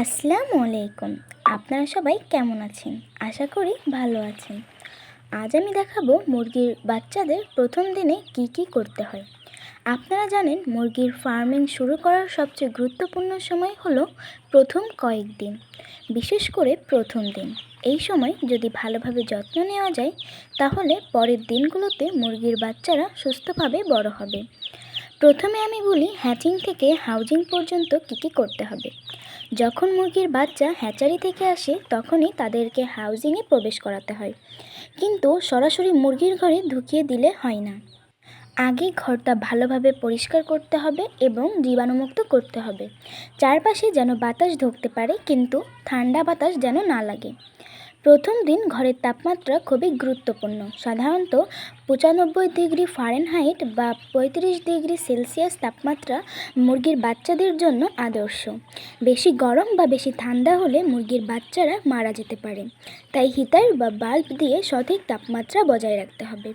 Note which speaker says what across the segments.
Speaker 1: আসসালামু আলাইকুম। আপনারা সবাই কেমন আছেন? আশা করি ভালো আছেন। আজ আমি দেখাবো মুরগির বাচ্চাদের প্রথম দিনে কি কি করতে হয়। আপনারা জানেন, মুরগির ফার্মিং শুরু করার সবচেয়ে গুরুত্বপূর্ণ সময় হলো প্রথম কয়েকদিন বিশেষ করে প্রথম দিন। এই সময় যদি ভালোভাবে যত্ন নেওয়া যায়, তাহলে পরের দিনগুলোতে মুরগির বাচ্চারা সুস্থভাবে বড় হবে। প্রথমে আমি বলি হ্যাচিং থেকে হাউজিং পর্যন্ত কী কী করতে হবে। যখন মুরগির বাচ্চা হ্যাচারি থেকে আসে, তখনই তাদেরকে হাউজিংয়ে প্রবেশ করাতে হয়। কিন্তু সরাসরি মুরগির ঘরে ঢুকিয়ে দিলে হয় না। আগে ঘরটা ভালোভাবে পরিষ্কার করতে হবে এবং জীবাণুমুক্ত করতে হবে। চারপাশে যেন বাতাস ঢুকতে পারে, কিন্তু ঠান্ডা বাতাস যেন না লাগে। প্রথম দিন ঘরের তাপমাত্রা খুবই গুরুত্বপূর্ণ। সাধারণত পঁচানব্বই ডিগ্রি ফারেনহাইট বা পঁয়ত্রিশ ডিগ্রি সেলসিয়াস তাপমাত্রা মুরগির বাচ্চাদের জন্য আদর্শ। বেশি গরম বা বেশি ঠান্ডা হলে মুরগির বাচ্চারা মারা যেতে পারে। তাই হিটার বা বাল্ব দিয়ে সঠিক তাপমাত্রা বজায় রাখতে হবে।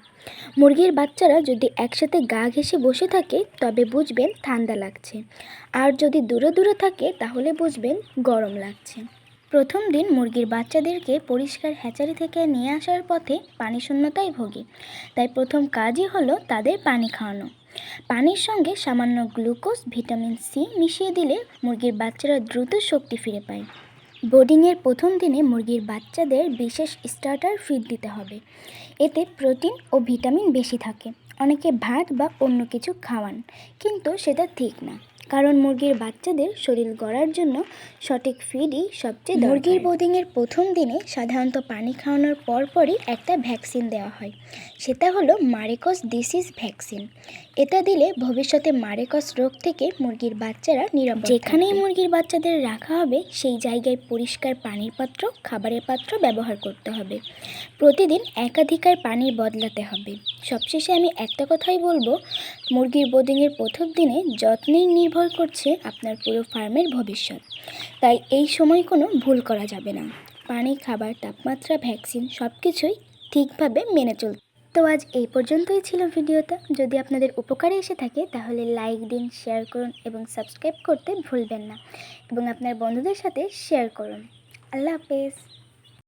Speaker 1: মুরগির বাচ্চারা যদি একসাথে গা ঘেঁষে বসে থাকে, তবে বুঝবেন ঠান্ডা লাগছে। আর যদি দূরে দূরে থাকে, তাহলে বুঝবেন গরম লাগছে। প্রথম দিন মুরগির বাচ্চাদেরকে পরিষ্কার হ্যাচারি থেকে নিয়ে আসার পথে পানি শূন্যতায় ভোগে। তাই প্রথম কাজই হলো তাদের পানি খাওয়ানো। পানির সঙ্গে সামান্য গ্লুকোজ, ভিটামিন সি মিশিয়ে দিলে মুরগির বাচ্চারা দ্রুত শক্তি ফিরে পায়। বোর্ডিংয়ের প্রথম দিনে মুরগির বাচ্চাদের বিশেষ স্টার্টার ফিড দিতে হবে। এতে প্রোটিন ও ভিটামিন বেশি থাকে। অনেকে ভাত বা অন্য কিছু খাওয়ান, কিন্তু সেটা ঠিক না। কারণ মুরগির বাচ্চাদের শরীর গড়ার জন্য সঠিক ফিডই সবচেয়ে মুরগির বোর্ডিংয়ের প্রথম দিনে সাধারণত পানি খাওয়ানোর পরপরই একটা ভ্যাকসিন দেওয়া হয়। সেটা হলো মারেকস ডিসিজ ভ্যাকসিন। এটা দিলে ভবিষ্যতে মারেকস রোগ থেকে মুরগির বাচ্চারা নিরাপদ যেখানেই মুরগির বাচ্চাদের রাখা হবে সেই জায়গায় পরিষ্কার পানির পাত্র খাবারের পাত্র ব্যবহার করতে হবে। প্রতিদিন একাধিকার পানি বদলাতে হবে। সবশেষে আমি একটা কথাই বলব মুরগির বোর্ডিংয়ের প্রথম দিনে যত্নেই নির্ভর করছে আপনার পুরো ফার্মের ভবিষ্যৎ। তাই এই সময় কোনো ভুল করা যাবে না। পানি, খাবার, তাপমাত্রা, ভ্যাকসিন সব কিছুই ঠিকভাবে মেনে চলতে তো আজ এই পর্যন্তই ছিল ভিডিওটা। যদি আপনাদের উপকারে এসে থাকে, তাহলে লাইক দিন, শেয়ার করুন এবং সাবস্ক্রাইব করতে ভুলবেন না। এবং আপনার বন্ধুদের সাথে শেয়ার করুন। আল্লাহ হাফেজ।